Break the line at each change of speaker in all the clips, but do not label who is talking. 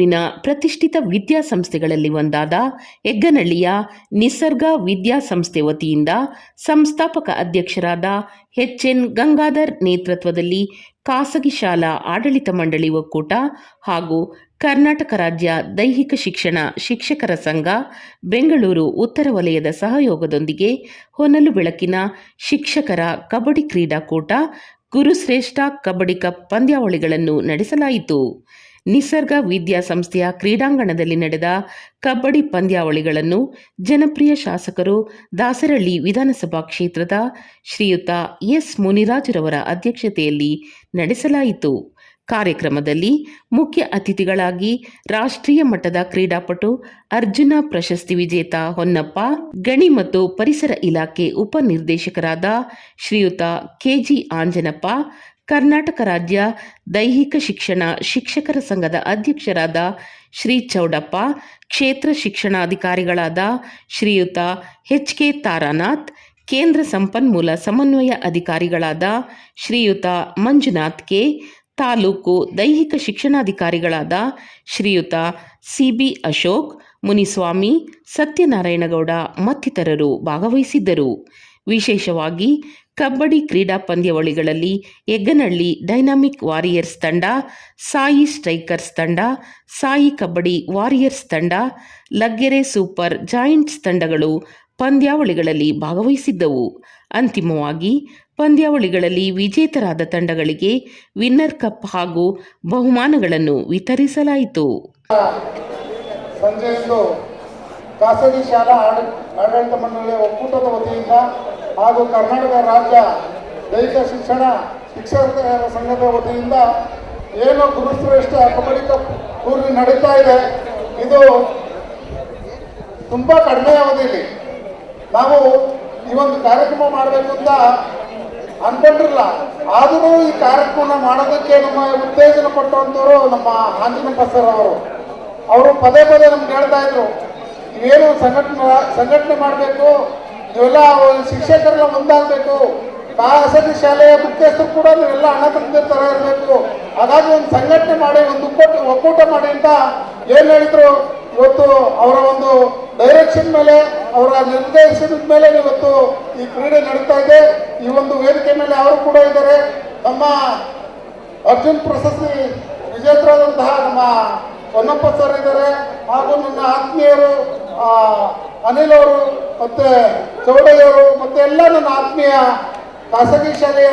ಬೆಂಗಳೂರಿನ ಪ್ರತಿಷ್ಠಿತ ವಿದ್ಯಾಸಂಸ್ಥೆಗಳಲ್ಲಿ ಒಂದಾದ ಹೆಗ್ಗನಹಳ್ಳಿಯ ನಿಸರ್ಗ ವಿದ್ಯಾಸಂಸ್ಥೆ ವತಿಯಿಂದ ಸಂಸ್ಥಾಪಕ ಅಧ್ಯಕ್ಷರಾದ ಎಚ್ ಎನ್ ಗಂಗಾಧರ್ ನೇತೃತ್ವದಲ್ಲಿ ಖಾಸಗಿ ಶಾಲಾ ಆಡಳಿತ ಮಂಡಳಿ ಒಕ್ಕೂಟ ಹಾಗೂ ಕರ್ನಾಟಕ ರಾಜ್ಯ ದೈಹಿಕ ಶಿಕ್ಷಣ ಶಿಕ್ಷಕರ ಸಂಘ ಬೆಂಗಳೂರು ಉತ್ತರ ವಲಯದ ಸಹಯೋಗದೊಂದಿಗೆ ಹೊನಲು ಬೆಳಕಿನ ಶಿಕ್ಷಕರ ಕಬಡ್ಡಿ ಕ್ರೀಡಾಕೂಟ, ಗುರುಶ್ರೇಷ್ಠ ಕಬಡ್ಡಿ ಕಪ್ ಪಂದ್ಯಾವಳಿಗಳನ್ನು ನಡೆಸಲಾಯಿತು. ನಿಸರ್ಗ ವಿದ್ಯಾಸಂಸ್ಥೆಯ ಕ್ರೀಡಾಂಗಣದಲ್ಲಿ ನಡೆದ ಕಬಡ್ಡಿ ಪಂದ್ಯಾವಳಿಗಳನ್ನು ಜನಪ್ರಿಯ ಶಾಸಕರು ದಾಸರಳ್ಳಿ ವಿಧಾನಸಭಾ ಕ್ಷೇತ್ರದ ಶ್ರೀಯುತ ಎಸ್ ಮುನಿರಾಜುರವರ ಅಧ್ಯಕ್ಷತೆಯಲ್ಲಿ ನಡೆಸಲಾಯಿತು. ಕಾರ್ಯಕ್ರಮದಲ್ಲಿ ಮುಖ್ಯ ಅತಿಥಿಗಳಾಗಿ ರಾಷ್ಟ್ರೀಯ ಮಟ್ಟದ ಕ್ರೀಡಾಪಟು ಅರ್ಜುನ ಪ್ರಶಸ್ತಿ ವಿಜೇತ ಹೊನ್ನಪ್ಪ, ಗಣಿ ಮತ್ತು ಪರಿಸರ ಇಲಾಖೆ ಉಪನಿರ್ದೇಶಕರಾದ ಶ್ರೀಯುತ ಕೆಜಿ ಆಂಜನಪ್ಪ ಕರ್ನಾಟಕ ರಾಜ್ಯ ದೈಹಿಕ ಶಿಕ್ಷಣ ಶಿಕ್ಷಕರ ಸಂಘದ ಅಧ್ಯಕ್ಷರಾದ ಶ್ರೀ ಚೌಡಪ್ಪ, ಕ್ಷೇತ್ರ ಶಿಕ್ಷಣಾಧಿಕಾರಿಗಳಾದ ಶ್ರೀಯುತ ಎಚ್ ಕೆ ತಾರಾನಾಥ್, ಕೇಂದ್ರ ಸಂಪನ್ಮೂಲ ಸಮನ್ವಯ ಅಧಿಕಾರಿಗಳಾದ ಶ್ರೀಯುತ ಮಂಜುನಾಥ್ ಕೆ, ತಾಲೂಕು ದೈಹಿಕ ಶಿಕ್ಷಣಾಧಿಕಾರಿಗಳಾದ ಶ್ರೀಯುತ ಸಿಬಿ ಅಶೋಕ್, ಮುನಿಸ್ವಾಮಿ ಸತ್ಯನಾರಾಯಣಗೌಡ ಮತ್ತಿತರರು ಭಾಗವಹಿಸಿದ್ದರು. ವಿಶೇಷವಾಗಿ ಕಬಡ್ಡಿ ಕ್ರೀಡಾ ಪಂದ್ಯಾವಳಿಗಳಲ್ಲಿ ಎಗ್ಗನಹಳ್ಳಿ ಡೈನಾಮಿಕ್ ವಾರಿಯರ್ಸ್ ತಂಡ, ಸಾಯಿ ಸ್ಟ್ರೈಕರ್ಸ್ ತಂಡ, ಸಾಯಿ ಕಬಡ್ಡಿ ವಾರಿಯರ್ಸ್ ತಂಡ, ಲಗ್ಗೆರೆ ಸೂಪರ್ ಜಾಯಿಂಟ್ಸ್ ತಂಡಗಳು ಪಂದ್ಯಾವಳಿಗಳಲ್ಲಿ ಭಾಗವಹಿಸಿದ್ದವು. ಅಂತಿಮವಾಗಿ, ಪಂದ್ಯಾವಳಿಗಳಲ್ಲಿ ವಿಜೇತರಾದ ತಂಡಗಳಿಗೆ ವಿನ್ನರ್ ಕಪ್ ಹಾಗೂ ಬಹುಮಾನಗಳನ್ನು ವಿತರಿಸಲಾಯಿತು.
ಖಾಸಗಿ ಶಾಲಾ ಆಡಳಿತ ಮಂಡಳಿಯ ಒಕ್ಕೂಟದ ವತಿಯಿಂದ ಹಾಗೂ ಕರ್ನಾಟಕ ರಾಜ್ಯ ದೈಹಿಕ ಶಿಕ್ಷಣ ಶಿಕ್ಷಕರ ಸಂಘದ ವತಿಯಿಂದ ಏನು ಗುರುಶ್ರೇಷ್ಠ ಕಬಡ್ಡಿ ಕಪ್ ಟೂರ್ನಿ ನಡೀತಾ ಇದೆ, ಇದು ತುಂಬ ಕಡಿಮೆ ಅವಧಿಯಲ್ಲಿ ನಾವು ಈ ಒಂದು ಕಾರ್ಯಕ್ರಮ ಮಾಡಬೇಕು ಅಂತ ಅನ್ಕೊಂಡಿರಲ್ಲ, ಆದರೂ ಈ ಕಾರ್ಯಕ್ರಮ ಮಾಡೋದಕ್ಕೆ ನಮ್ಮ ಉತ್ತೇಜನ ಕೊಟ್ಟಂಥವ್ರು ನಮ್ಮ ಆಂಜನಪ್ಪ ಸರ್ ಅವರು. ಅವರು ಪದೇ ಪದೇ ನಮ್ಗೆ ಹೇಳ್ತಾ ಇದ್ರು ಏನು ಸಂಘಟನೆ ಸಂಘಟನೆ ಮಾಡಬೇಕು ನೀವೆಲ್ಲ ಶಿಕ್ಷಕರೆಲ್ಲ ಮುಂದಾಗಬೇಕು. ಖಾಸಗಿ ಶಾಲೆಯ ಮುಖ್ಯಸ್ಥರು ಕೂಡ ನೀವೆಲ್ಲ ಹಣ ತಂದೆ ಥರ ಇರಬೇಕು. ಹಾಗಾಗಿ ಒಂದು ಸಂಘಟನೆ ಮಾಡಿ, ಒಂದು ಒಕ್ಕೂಟ ಒಕ್ಕೂಟ ಮಾಡಿ ಅಂತ ಏನು ಹೇಳಿದ್ರು? ಇವತ್ತು ಅವರ ಒಂದು ಡೈರೆಕ್ಷನ್ ಮೇಲೆ, ಅವರ ನಿರ್ದೇಶನದ ಮೇಲೆ ಇವತ್ತು ಈ ಕ್ರೀಡೆ ನಡೀತಾ ಇದೆ. ಈ ಒಂದು ವೇದಿಕೆ ಮೇಲೆ ಅವರು ಕೂಡ ಇದ್ದಾರೆ. ನಮ್ಮ ಅರ್ಜುನ್ ಪ್ರಶಸ್ತಿ ವಿಜೇತರಾದಂತಹ ನಮ್ಮ ಹೊನ್ನಪ್ಪ ಸರ್ ಇದ್ದಾರೆ. ಹಾಗೂ ನನ್ನ ಆತ್ಮೀಯರು ಅನಿಲ್ ಅವರು ಮತ್ತೆ ಚೌಡಯ್ಯವರು ಮತ್ತೆ ಎಲ್ಲ ನನ್ನ ಆತ್ಮೀಯ ಖಾಸಗಿ ಶಾಲೆಯ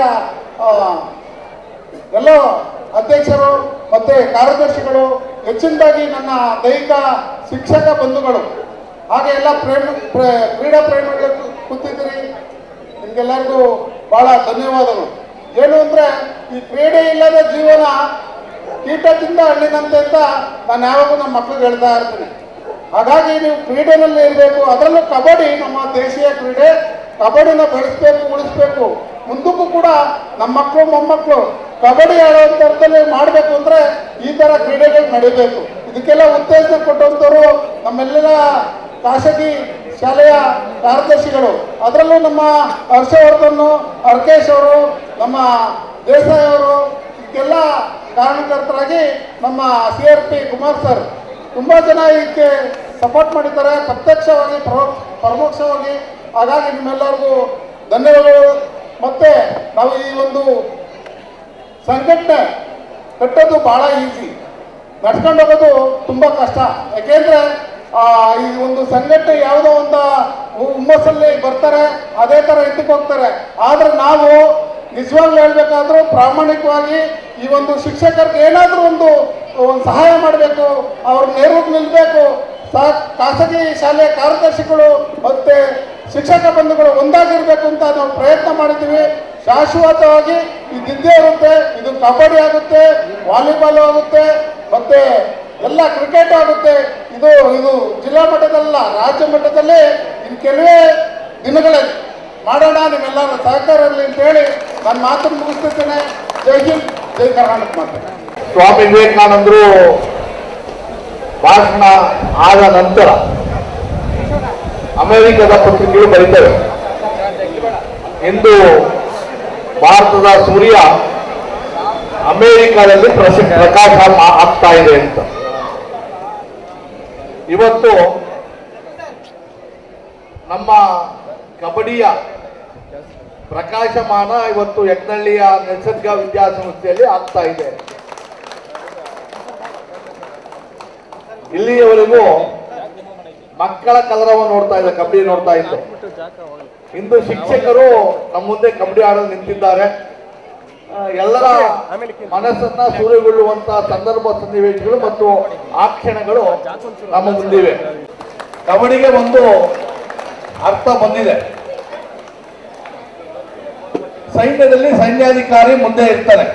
ಎಲ್ಲ ಅಧ್ಯಕ್ಷರು ಮತ್ತೆ ಕಾರ್ಯದರ್ಶಿಗಳು, ಹೆಚ್ಚಿನದಾಗಿ ನನ್ನ ದೈಹಿಕ ಶಿಕ್ಷಕ ಬಂಧುಗಳು. ಹಾಗೆ ಎಲ್ಲ ಪ್ರೇಮ, ಪ್ರೇ- ಕ್ರೀಡಾ ಪ್ರೇಮಿಗಳು ಕೂತಿದ್ದೀರಿ. ನಿಮ್ಗೆಲ್ಲರಿಗೂ ಬಹಳ ಧನ್ಯವಾದಗಳು. ಏನು ಅಂದ್ರೆ, ಈ ಕ್ರೀಡೆ ಇಲ್ಲದ ಜೀವನ ಕೀಟದಿಂದ ಹಣ್ಣಿನಂತೆ ಅಂತ ನಾನು ಯಾವಾಗೂ ನಮ್ಮ ಮಕ್ಕಳಿಗೆ ಹೇಳ್ತಾ ಇರ್ತೀನಿ. ಹಾಗಾಗಿ ನೀವು ಕ್ರೀಡೆನಲ್ಲಿ ಇರಬೇಕು. ಅದರಲ್ಲೂ ಕಬಡ್ಡಿ ನಮ್ಮ ದೇಶೀಯ ಕ್ರೀಡೆ. ಕಬಡ್ಡಿನ ಬೆಳೆಸ್ಬೇಕು, ಉಳಿಸ್ಬೇಕು. ಮುಂದಕ್ಕೂ ಕೂಡ ನಮ್ಮ ಮಕ್ಕಳು, ಮೊಮ್ಮಕ್ಕಳು ಕಬಡ್ಡಿ ಆಡುವಂಥದ್ದಲ್ಲಿ ಮಾಡಬೇಕು ಅಂದ್ರೆ ಈ ಥರ ಕ್ರೀಡೆಗಳು ನಡಿಬೇಕು. ಇದಕ್ಕೆಲ್ಲ ಉತ್ತೇಜನ ಕೊಟ್ಟಂಥವ್ರು ನಮ್ಮೆಲ್ಲ ಖಾಸಗಿ ಶಾಲೆಯ ಕಾರ್ಯದರ್ಶಿಗಳು. ಅದರಲ್ಲೂ ನಮ್ಮ ಹರ್ಷವರ್ಧನ್, ಹರ್ಕೇಶ್ ಅವರು, ನಮ್ಮ ದೇಸಾಯಿ ಅವರು, ಇದಕ್ಕೆಲ್ಲ ಕಾರಣಕರ್ತರಾಗಿ ನಮ್ಮ C R P Kumar sir ತುಂಬ ಜನ ಇದಕ್ಕೆ ಸಪೋರ್ಟ್ ಮಾಡಿದ್ದಾರೆ. ಪ್ರತ್ಯಕ್ಷವಾಗಿ ಪ್ರಮೋ ಪ್ರಮೋಕ್ಷವಾಗಿ ಹಾಗಾಗಿ ನಿಮ್ಮೆಲ್ಲರಿಗೂ ಧನ್ಯವಾದಗಳು. ಮತ್ತೆ ನಾವು ಈ ಒಂದು ಸಂಘಟನೆ ಕಟ್ಟೋದು ಬಹಳ ಈಸಿ ನಡ್ಕೊಂಡು ಹೋಗೋದು ತುಂಬ ಕಷ್ಟ. ಯಾಕೆಂದ್ರೆ ಈ ಒಂದು ಸಂಘಟನೆ ಯಾವುದೋ ಒಂದು ಹುಮ್ಮಸ್ಸಲ್ಲಿ ಬರ್ತಾರೆ, ಅದೇ ಥರ ಹಿಂದಕ್ಕೆ ಹೋಗ್ತಾರೆ. ಆದರೆ ನಾವು ನಿಜವಾಗ್ಲೂ ಹೇಳ್ಬೇಕಾದ್ರೂ ಪ್ರಾಮಾಣಿಕವಾಗಿ ಈ ಒಂದು ಶಿಕ್ಷಕರಿಗೆ ಏನಾದರೂ ಒಂದು ಒಂದು ಸಹಾಯ ಮಾಡಬೇಕು, ಅವ್ರ ನೆರವು ನಿಲ್ಲಬೇಕು ಖಾಸಗಿ ಶಾಲೆಯ ಕಾರ್ಯದರ್ಶಿಗಳು ಮತ್ತು ಶಿಕ್ಷಕ ಬಂಧುಗಳು ಒಂದಾಗಿರಬೇಕು ಅಂತ ನಾವು ಪ್ರಯತ್ನ ಮಾಡಿದ್ದೀವಿ. ಶಾಶ್ವತವಾಗಿ ಇದ್ದೇ ಇರುತ್ತೆ, ಇದು ಕಬಡ್ಡಿ ಆಗುತ್ತೆ, ವಾಲಿಬಾಲ್ ಆಗುತ್ತೆ, ಮತ್ತೆ ಎಲ್ಲ ಕ್ರಿಕೆಟ್ ಆಗುತ್ತೆ. ಇದು ಇದು ಜಿಲ್ಲಾ ಮಟ್ಟದಲ್ಲ, ರಾಜ್ಯ ಮಟ್ಟದಲ್ಲಿ ಇನ್ನು ಕೆಲವೇ ದಿನಗಳಲ್ಲಿ ಮಾಡೋಣ, ನಿಮ್ಮೆಲ್ಲರ ಸಹಕಾರ ಇರಲಿ ಅಂತ ಹೇಳಿ ನನ್ನ ಮಾತನ್ನು ಮುಗಿಸ್ತಿದ್ದೇನೆ. ಜೈ ಹಿಂದ್, ಜೈ ಕರ್ನಾಟಕ ಮಾತೆ.
ಸ್ವಾಮಿ ವಿವೇಕಾನಂದರು ಭಾಷಣ ಆದ ನಂತರ ಅಮೆರಿಕದ ಪತ್ರಿಕೆಗಳು ಬರೀತವೆ. ಇಂದು ಭಾರತದ ಸೂರ್ಯ ಅಮೆರಿಕದಲ್ಲಿ ಪ್ರಶ ಪ್ರಕಾಶ ಆಗ್ತಾ ಇದೆ ಅಂತ. ಇವತ್ತು ನಮ್ಮ ಕಬಡ್ಡಿಯ ಪ್ರಕಾಶಮಾನ ಇವತ್ತು ಯಜ್ಞಳ್ಳಿಯ ನೈಸರ್ಗ ವಿದ್ಯಾಸಂಸ್ಥೆಯಲ್ಲಿ ಆಗ್ತಾ ಇದೆ. ಇಲ್ಲಿಯವರೆಗೂ ಮಕ್ಕಳ ಕಲರವನ್ನು ನೋಡ್ತಾ ಇದೆ ಕಬಡ್ಡಿ ನೋಡ್ತಾ ಇದ್ದೆ ಇಂದು ಶಿಕ್ಷಕರು ನಮ್ಮ ಮುಂದೆ ಕಬಡ್ಡಿ ಆಡಲು ನಿಂತಿದ್ದಾರೆ. ಎಲ್ಲರ ಮನಸ್ಸನ್ನ ಸೂರೆಗೊಳ್ಳುವಂತಹ ಸಂದರ್ಭ ಸನ್ನಿವೇಶಗಳು ಮತ್ತು ಆ ಕ್ಷಣಗಳು ನಮ್ಮ ಮುಂದಿವೆ. ಕಬಡ್ಡಿಗೆ ಒಂದು ಅರ್ಥ ಬಂದಿದೆ. ಸೈನ್ಯದಲ್ಲಿ ಸೈನ್ಯಾಧಿಕಾರಿ ಮುಂದೆ ಇರ್ತಾನೆ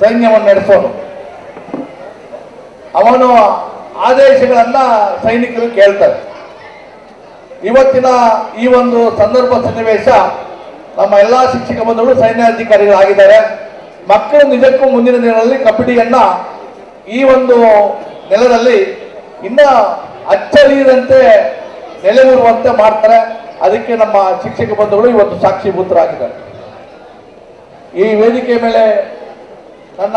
ಸೈನ್ಯವನ್ನು ನಡೆಸೋನು ಅವನು ಆದೇಶಗಳನ್ನ ಸೈನಿಕರು ಕೇಳ್ತಾರೆ. ಇವತ್ತಿನ ಈ ಒಂದು ಸಂದರ್ಭ ಸನ್ನಿವೇಶ ನಮ್ಮ ಎಲ್ಲಾ ಶಿಕ್ಷಕ ಬಂಧುಗಳು ಸೈನ್ಯಾಧಿಕಾರಿಗಳಾಗಿದ್ದಾರೆ. ಮಕ್ಕಳು ನಿಜಕ್ಕೂ ಮುಂದಿನ ದಿನಗಳಲ್ಲಿ ಕಬಡ್ಡಿಯನ್ನ ಈ ಒಂದು ನೆಲದಲ್ಲಿ ಇನ್ನ ಅಚ್ಚರಿಯದಂತೆ ನೆಲೆಯೂರುವಂತೆ ಮಾಡ್ತಾರೆ. ಅದಕ್ಕೆ ನಮ್ಮ ಶಿಕ್ಷಕ ಬಂಧುಗಳು ಇವತ್ತು ಸಾಕ್ಷಿಭೂತರಾಗಿದ್ದಾರೆ. ಈ ವೇದಿಕೆ ಮೇಲೆ ನನ್ನ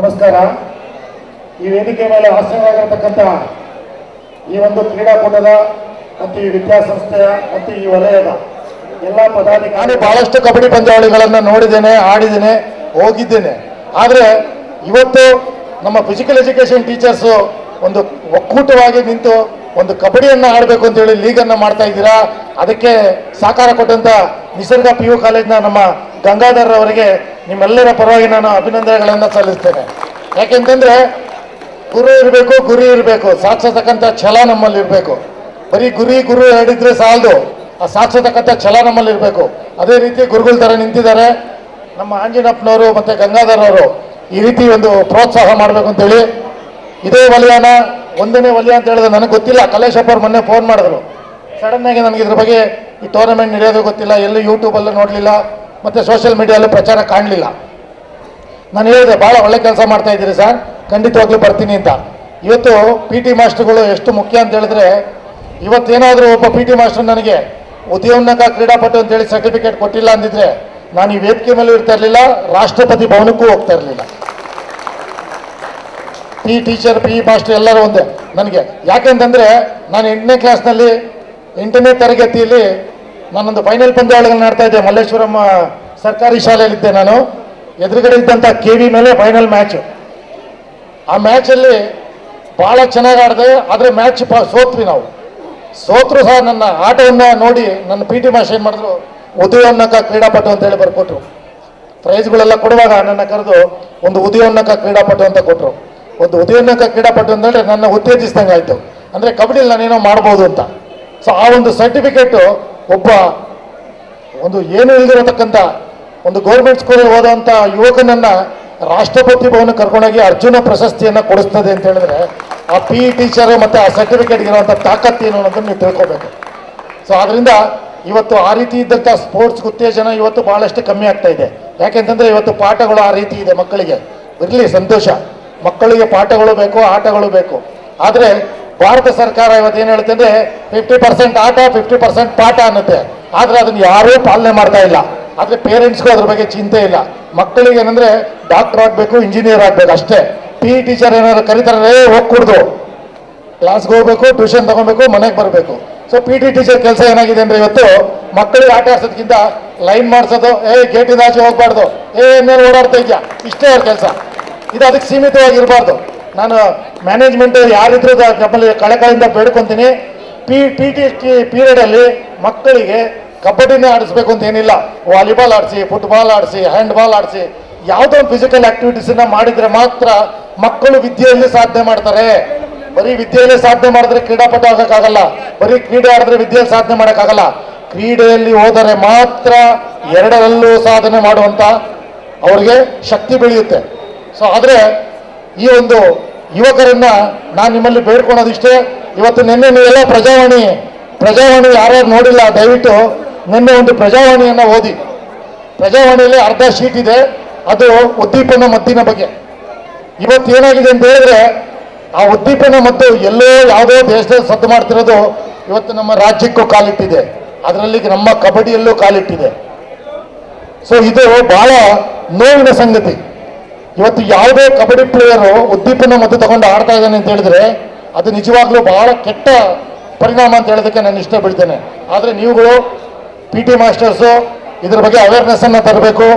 ನಮಸ್ಕಾರ. ಈ ವೇದಿಕೆ ಮೇಲೆ ಆಸೀನರಾಗಿರ್ತಕ್ಕಂಥ ಈ ಒಂದು ಕ್ರೀಡಾಕೂಟದ ಮತ್ತು ಈ ವಿದ್ಯಾಸಂಸ್ಥೆಯ ಮತ್ತು ಈ ವಲಯದ ಎಲ್ಲ ಪದಾಧಿಕಾರಿ
ಬಹಳಷ್ಟು ಕಬಡ್ಡಿ ಪಂದ್ಯಾವಳಿಗಳನ್ನು ನೋಡಿದ್ದೇನೆ, ಆಡಿದ್ದೇನೆ, ಹೋಗಿದ್ದೇನೆ. ಆದರೆ ಇವತ್ತು ನಮ್ಮ ಫಿಸಿಕಲ್ ಎಜುಕೇಷನ್ ಟೀಚರ್ಸು ಒಂದು ಒಕ್ಕೂಟವಾಗಿ ನಿಂತು ಒಂದು ಕಬಡ್ಡಿಯನ್ನು ಆಡಬೇಕು ಅಂತೇಳಿ ಲೀಗನ್ನು ಮಾಡ್ತಾ ಇದ್ದೀರಾ? ಅದಕ್ಕೆ ಸಾಕಾರ ಕೊಟ್ಟಂತ ನಿಸರ್ಗ ಪಿ ಯು ಕಾಲೇಜ್ನ ನಮ್ಮ ಗಂಗಾಧರ್ ಅವರಿಗೆ ನಿಮ್ಮೆಲ್ಲರ ಪರವಾಗಿ ನಾನು ಅಭಿನಂದನೆಗಳನ್ನು ಸಲ್ಲಿಸ್ತೇನೆ. ಯಾಕೆಂತಂದ್ರೆ ಗುರು ಇರಬೇಕು, ಗುರಿ ಇರಬೇಕು. ಸಾಧಿಸತಕ್ಕಂಥ ಛಲ ನಮ್ಮಲ್ಲಿ ಇರಬೇಕು. ಬರೀ ಗುರಿ, ಗುರು ಹೇಳಿದ್ರೆ ಸಾಲದು. ಆ ಸಾಧಿಸತಕ್ಕಂಥ ಛಲ ನಮ್ಮಲ್ಲಿ ಇರಬೇಕು. ಅದೇ ರೀತಿ ಗುರುಗಳ ಥರ ನಿಂತಿದ್ದಾರೆ. ನಮ್ಮ ಆಂಜನಪ್ಪನವರು ಮತ್ತೆ ಗಂಗಾಧರವರು ಈ ರೀತಿ ಒಂದು ಪ್ರೋತ್ಸಾಹ ಮಾಡಬೇಕು ಅಂತೇಳಿ. ಇದೇ ವಲಯನ, ಒಂದನೇ ವಲಯ ಅಂತ ಹೇಳಿದ್ರೆ ನನಗೆ ಗೊತ್ತಿಲ್ಲ. ಕಲೇಶಪ್ಪ ಅವ್ರು ಮೊನ್ನೆ ಫೋನ್ ಮಾಡಿದ್ರು. ಸಡನ್ ಆಗಿ ನನಗೆ ಇದ್ರ ಬಗ್ಗೆ ಈ ಟೂರ್ನಮೆಂಟ್ ನಡೆಯೋದು ಗೊತ್ತಿಲ್ಲ. ಎಲ್ಲೂ ಯೂಟ್ಯೂಬಲ್ಲೂ ನೋಡಲಿಲ್ಲ. ಮತ್ತೆ ಸೋಷಿಯಲ್ ಮೀಡಿಯಲ್ಲೂ ಪ್ರಚಾರ ಕಾಣಲಿಲ್ಲ. ನಾನು ಹೇಳಿದೆ ಭಾಳ ಒಳ್ಳೆ ಕೆಲಸ ಮಾಡ್ತಾ ಇದ್ದೀರಿ ಸರ್. ಖಂಡಿತವಾಗ್ಲೂ ಬರ್ತೀನಿ ಅಂತ. ಇವತ್ತು ಪಿ ಟಿ ಮಾಸ್ಟರ್ಗಳು ಎಷ್ಟು ಮುಖ್ಯ ಅಂತ ಹೇಳಿದ್ರೆ, ಇವತ್ತೇನಾದರೂ ಒಬ್ಬ ಪಿ ಟಿ ಮಾಸ್ಟರ್ ನನಗೆ ಉದ್ಯೋನ್ನಕ ಕ್ರೀಡಾಪಟು ಅಂತೇಳಿ ಸರ್ಟಿಫಿಕೇಟ್ ಕೊಟ್ಟಿಲ್ಲ ಅಂದಿದ್ರೆ, ನಾನು ಈ ವೇದಿಕೆ ಮೇಲೆ ಇರ್ತಾ ಇರಲಿಲ್ಲ, ರಾಷ್ಟ್ರಪತಿ ಭವನಕ್ಕೂ ಹೋಗ್ತಾ ಇರಲಿಲ್ಲ. ಪಿ ಟೀಚರ್ ಪಿ ಮಾಸ್ಟರ್ ಎಲ್ಲರೂ ಒಂದೇ. ನನಗೆ ಯಾಕೆಂತಂದ್ರೆ, ನಾನು ಎಂಟನೇ ಕ್ಲಾಸ್ನಲ್ಲಿ ಎಂಟನೇ ತರಗತಿಯಲ್ಲಿ ನಾನೊಂದು ಫೈನಲ್ ಪಂದ್ಯಾವಳಿಗಳನ್ನ ಆಡ್ತಾ ಇದ್ದೆ. ಮಲ್ಲೇಶ್ವರಂ ಸರ್ಕಾರಿ ಶಾಲೆಯಲ್ಲಿದ್ದೆ ನಾನು. ಎದುರುಗಡೆ ಇದ್ದಂಥ ಕೆ ವಿ ಮೇಲೆ ಫೈನಲ್ ಮ್ಯಾಚ್ ಆ ಮ್ಯಾಚಲ್ಲಿ ಭಾಳ ಚೆನ್ನಾಗಿ ಆಡಿದೆ, ಆದರೆ ಮ್ಯಾಚ್ ಸೋತ್ವಿ ನಾವು. ಸೋತ್ರು ಸಹ ನನ್ನ ಆಟವನ್ನು ನೋಡಿ ನನ್ನ ಪಿ ಟಿ ಮಾಸ್ಟರ್ ಏನು ಮಾಡಿದ್ರು ಉದಯೋನ್ನಕ ಕ್ರೀಡಾಪಟು ಅಂತೇಳಿ ಬರ್ಕೊಟ್ರು. ಪ್ರೈಸ್ಗಳೆಲ್ಲ ಕೊಡುವಾಗ ನನ್ನ ಕರೆದು, ಒಂದು ಉದಯೋನ್ನಕ ಕ್ರೀಡಾಪಟು ಅಂತ ಕೊಟ್ಟರು ಒಂದು ಉದಯೋನ್ನಕ ಕ್ರೀಡಾಪಟು ಅಂತೇಳಿ ನನ್ನ ಉತ್ತೇಜಿಸಿದಂಗೆ ಆಯಿತು. ಅಂದರೆ ಕಬಡ್ಡಿಲಿ ನಾನೇನೋ ಮಾಡ್ಬೋದು ಅಂತ. ಸೊ ಆ ಒಂದು ಸರ್ಟಿಫಿಕೇಟು ಒಬ್ಬ ಒಂದು ಏನು ಇಲ್ದಿರತಕ್ಕಂಥ ಒಂದು ಗೌರ್ಮೆಂಟ್ ಸ್ಕೂಲ್ ಹೋದಂಥ ಯುವಕನನ್ನ ರಾಷ್ಟ್ರಪತಿ ಭವನ ಕರ್ಕೊಂಡೋಗಿ ಅರ್ಜುನ ಪ್ರಶಸ್ತಿಯನ್ನು ಕೊಡಿಸ್ತದೆ ಅಂತ ಹೇಳಿದ್ರೆ ಆ ಪಿ ಟೀಚರ್ ಮತ್ತು ಆ ಸರ್ಟಿಫಿಕೇಟ್ ಇರುವಂಥ ಏನು ಅನ್ನೋದನ್ನು ನೀವು ತಿಳ್ಕೊಬೇಕು. ಸೊ ಅದರಿಂದ ಇವತ್ತು ಆ ರೀತಿ ಇದ್ದಂಥ ಸ್ಪೋರ್ಟ್ಸ್ ಉತ್ತೇಜನ ಇವತ್ತು ಬಹಳಷ್ಟು ಕಮ್ಮಿ ಆಗ್ತಾ ಇದೆ. ಯಾಕೆಂತಂದ್ರೆ ಇವತ್ತು ಪಾಠಗಳು ಆ ರೀತಿ ಇದೆ ಮಕ್ಕಳಿಗೆ. ಇರಲಿ, ಸಂತೋಷ. ಮಕ್ಕಳಿಗೆ ಪಾಠಗಳು ಬೇಕು, ಆಟಗಳು ಬೇಕು. ಆದರೆ ಭಾರತ ಸರ್ಕಾರ ಇವತ್ತು ಏನು ಹೇಳುತ್ತೆ ಫಿಫ್ಟಿ ಪರ್ಸೆಂಟ್ ಆಟ ಫಿಫ್ಟಿ ಪರ್ಸೆಂಟ್ ಪಾಠ ಅನ್ನುತ್ತೆ. ಆದರೆ ಅದನ್ನು ಯಾರೂ ಪಾಲನೆ ಮಾಡ್ತಾ ಇಲ್ಲ. ಆದರೆ ಪೇರೆಂಟ್ಸ್ಗೂ ಅದ್ರ ಬಗ್ಗೆ ಚಿಂತೆ ಇಲ್ಲ. ಮಕ್ಕಳಿಗೆ ಏನಂದ್ರೆ ಡಾಕ್ಟರ್ ಆಗಬೇಕು ಇಂಜಿನಿಯರ್ ಆಗಬೇಕು ಅಷ್ಟೇ. ಪಿ ಟೀಚರ್ ಏನಾದ್ರು ಕರೀತಾರೆ ಹೋಗ್ಕೂಡ್ದು. ಕ್ಲಾಸ್ಗೆ ಹೋಗ್ಬೇಕು ಟ್ಯೂಷನ್ ತಗೋಬೇಕು, ಮನೆಗೆ ಬರಬೇಕು. ಸೊ ಪಿ ಟಿ ಟೀಚರ್ ಕೆಲಸ ಏನಾಗಿದೆ ಅಂದ್ರೆ ಇವತ್ತು ಮಕ್ಕಳಿಗೆ ಆಟ ಆಡ್ಸೋದಕ್ಕಿಂತ ಲೈನ್ ಮಾಡಿಸೋದು, ಏ ಗೇಟಿಂದ ಆಚೆ ಹೋಗ್ಬಾರ್ದು. ಏ, ಮೇಲೆ ಓಡಾಡ್ತಾ ಇದೆಯಾ? ಇಷ್ಟೇ ಅವ್ರ ಕೆಲಸ. ಇದು ಅದಕ್ಕೆ ಸೀಮಿತವಾಗಿರಬಾರ್ದು. ನಾನು ಮ್ಯಾನೇಜ್ಮೆಂಟ್ ಯಾರಿದ್ರು ನಮ್ಮಲ್ಲಿ ಕಳಕಳಿಂದ ಬೇಡ್ಕೊತೀನಿ. ಪಿ ಪಿ ಟಿ ಪೀರಿಯಡಲ್ಲಿ ಮಕ್ಕಳಿಗೆ ಕಬಡ್ಡಿನೇ ಆಡಿಸ್ಬೇಕು ಅಂತ ಏನಿಲ್ಲ. ವಾಲಿಬಾಲ್ ಆಡಿಸಿ ಫುಟ್ಬಾಲ್ ಆಡಿಸಿ ಹ್ಯಾಂಡ್ಬಾಲ್ ಆಡಿಸಿ, ಯಾವುದೋ ಒಂದು ಫಿಸಿಕಲ್ ಆಕ್ಟಿವಿಟೀಸನ್ನ ಮಾಡಿದರೆ ಮಾತ್ರ ಮಕ್ಕಳು ವಿದ್ಯೆಯಲ್ಲಿ ಸಾಧನೆ ಮಾಡ್ತಾರೆ. ಬರೀ ವಿದ್ಯೆಯಲ್ಲಿ ಸಾಧನೆ ಮಾಡಿದ್ರೆ ಕ್ರೀಡಾಪಟು ಆಗೋಕ್ಕಾಗಲ್ಲ. ಬರೀ ಕ್ರೀಡೆ ಆಡಿದ್ರೆ ವಿದ್ಯೆಯಲ್ಲಿ ಸಾಧನೆ ಮಾಡೋಕ್ಕಾಗಲ್ಲ. ಕ್ರೀಡೆಯಲ್ಲಿ ಹೋದರೆ ಮಾತ್ರ ಎರಡರಲ್ಲೂ ಸಾಧನೆ ಮಾಡುವಂಥ ಅವ್ರಿಗೆ ಶಕ್ತಿ ಬೆಳೆಯುತ್ತೆ. ಸೊ ಆದರೆ ಈ ಒಂದು ಯುವಕರನ್ನು ನಾನು ನಿಮ್ಮಲ್ಲಿ ಬೇಡ್ಕೊಳೋದಿಷ್ಟೇ. ಇವತ್ತು ನಿನ್ನೆ ನೀವೆಲ್ಲ ಪ್ರಜಾವಾಣಿ ಪ್ರಜಾವಾಣಿ ಯಾರ್ಯಾರು ನೋಡಿಲ್ಲ, ದಯವಿಟ್ಟು ನಿನ್ನೆ ಒಂದು ಪ್ರಜಾವಾಣಿಯನ್ನು ಓದಿ. ಪ್ರಜಾವಾಣಿಯಲ್ಲಿ ಅರ್ಧ ಶೀಟ್ ಇದೆ, ಅದು ಉದ್ದೀಪನ ಮದ್ದಿನ ಬಗ್ಗೆ. ಇವತ್ತು ಏನಾಗಿದೆ ಅಂತ ಹೇಳಿದ್ರೆ, ಆ ಉದ್ದೀಪನ ಮತ್ತು ಎಲ್ಲೋ ಯಾವುದೋ ದೇಶದಲ್ಲಿ ಸದ್ದು ಮಾಡ್ತಿರೋದು ಇವತ್ತು ನಮ್ಮ ರಾಜ್ಯಕ್ಕೂ ಕಾಲಿಟ್ಟಿದೆ. ಅದರಲ್ಲಿ ನಮ್ಮ ಕಬಡ್ಡಿಯಲ್ಲೂ ಕಾಲಿಟ್ಟಿದೆ. ಸೊ ಇದು ಬಹಳ ನೋವಿನ ಸಂಗತಿ. ಇವತ್ತು ಯಾವುದೇ ಕಬಡ್ಡಿ ಪ್ಲೇಯರು ಉದ್ದೀಪನ ಮದ್ದು ತಗೊಂಡು ಆಡ್ತಾ ಇದ್ದಾನೆ ಅಂತ ಹೇಳಿದ್ರೆ, ಅದು ನಿಜವಾಗ್ಲೂ ಬಹಳ ಕೆಟ್ಟ ಪರಿಣಾಮ ಅಂತ ಹೇಳೋದಕ್ಕೆ ನಾನು ಇಷ್ಟಪಡ್ತೇನೆ. ಆದರೆ ನೀವುಗಳು ಪಿ ಟಿ ಮಾಸ್ಟರ್ಸು ಇದ್ರ ಬಗ್ಗೆ ಅವೇರ್ನೆಸ್ಸನ್ನು ತರಬೇಕು.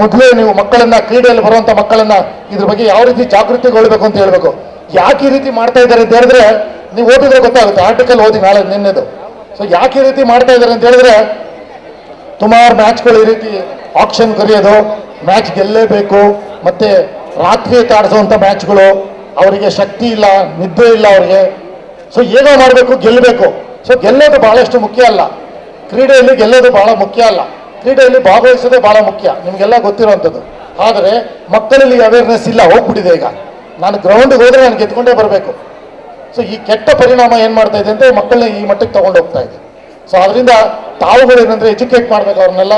ಮೊದಲೇ ನೀವು ಮಕ್ಕಳನ್ನ ಕ್ರೀಡೆಯಲ್ಲಿ ಬರುವಂಥ ಮಕ್ಕಳನ್ನ ಇದ್ರ ಬಗ್ಗೆ ಯಾವ ರೀತಿ ಜಾಗೃತಿಗೊಳ್ಬೇಕು ಅಂತ ಹೇಳಬೇಕು. ಯಾಕೆ ಈ ರೀತಿ ಮಾಡ್ತಾ ಇದ್ದಾರೆ ಅಂತ ಹೇಳಿದ್ರೆ ನೀವು ಓದಿದ್ರೆ ಗೊತ್ತಾಗುತ್ತೆ. ಆರ್ಟಿಕಲ್ ಓದಿ ನಾಳೆ ನಿನ್ನೆದು. ಸೊ ಯಾಕೆ ಈ ರೀತಿ ಮಾಡ್ತಾ ಇದ್ದಾರೆ ಅಂತ ಹೇಳಿದ್ರೆ ಸುಮಾರು ಮ್ಯಾಚ್ಗಳು ಈ ರೀತಿ ಆಕ್ಷನ್ ಕರೆಯೋದು ಮ್ಯಾಚ್ ಗೆಲ್ಲೇಬೇಕು, ಮತ್ತೆ ರಾತ್ರಿ ಆಡಿಸುವಂಥ ಮ್ಯಾಚ್ಗಳು ಅವರಿಗೆ ಶಕ್ತಿ ಇಲ್ಲ, ನಿದ್ದೆ ಇಲ್ಲ ಅವರಿಗೆ. ಸೊ ಏನೋ ಮಾಡಬೇಕು ಗೆಲ್ಲಬೇಕು ಸೊ ಗೆಲ್ಲೋದು ಬಹಳಷ್ಟು ಮುಖ್ಯ ಅಲ್ಲ. ಕ್ರೀಡೆಯಲ್ಲಿ ಗೆಲ್ಲೋದು ಬಹಳ ಮುಖ್ಯ ಅಲ್ಲ. ಕ್ರೀಡೆಯಲ್ಲಿ ಭಾಗವಹಿಸೋದೇ ಬಹಳ ಮುಖ್ಯ. ನಿಮಗೆಲ್ಲ ಗೊತ್ತಿರುವಂಥದ್ದು. ಆದರೆ ಮಕ್ಕಳಲ್ಲಿ ಅವೇರ್ನೆಸ್ ಇಲ್ಲ, ಹೋಗ್ಬಿಟ್ಟಿದೆ ಈಗ. ನಾನು ಗ್ರೌಂಡ್ಗೆ ಹೋದ್ರೆ ನಾನು ಗೆದ್ಕೊಂಡೇ ಬರಬೇಕು. ಸೊ ಈ ಕೆಟ್ಟ ಪರಿಣಾಮ ಏನು ಮಾಡ್ತಾ ಇದೆ ಅಂದರೆ ಮಕ್ಕಳನ್ನ ಈ ಮಟ್ಟಕ್ಕೆ ತಗೊಂಡು ಹೋಗ್ತಾ ಇದೆ. ಸೊ ಅದರಿಂದ ತಾವುಗಳು ಏನಂದ್ರೆ ಎಜುಕೇಟ್ ಮಾಡ್ಬೇಕು ಅವ್ರನ್ನೆಲ್ಲ.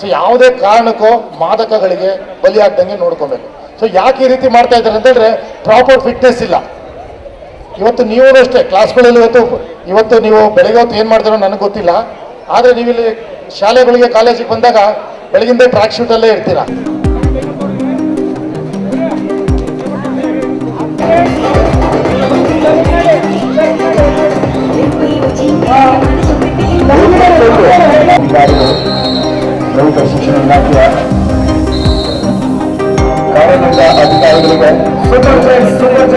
ಸೊ ಯಾವುದೇ ಕಾರಣಕ್ಕೂ ಮಾದಕಗಳಿಗೆ ಬಲಿಯಾಗ್ದಂಗೆ ನೋಡ್ಕೋಬೇಕು. ಸೊ ಯಾಕೆ ಈ ರೀತಿ ಮಾಡ್ತಾ ಇದ್ದಾರೆ ಅಂತಂದ್ರೆ ಪ್ರಾಪರ್ ಫಿಟ್ನೆಸ್ ಇಲ್ಲ. ಇವತ್ತು ನೀವು ಅಷ್ಟೇ ಕ್ಲಾಸ್ಗಳಲ್ಲಿ ಇವತ್ತು ಇವತ್ತು ನೀವು ಬೆಳಗ್ಗೆ ಹೊತ್ತು ಏನು ಮಾಡ್ತಾರೋ ನನಗೆ ಗೊತ್ತಿಲ್ಲ. ಆದರೆ ನೀವು ಇಲ್ಲಿ ಶಾಲೆಗಳಿಗೆ ಕಾಲೇಜಿಗೆ ಬಂದಾಗ ಬೆಳಗಿಂದ ಟ್ರ್ಯಾಕ್ ಅಲ್ಲೇ ಇರ್ತೀರಾ?
ಪ್ರಮುಖ ಶಿಕ್ಷಣ ಇಲಾಖೆಯ ಕಾರ್ಯನಿರ್ವಹ ಅಧಿಕಾರಿಗಳಿಗೆ ಸೂಪರ್ ಸೂಪರ್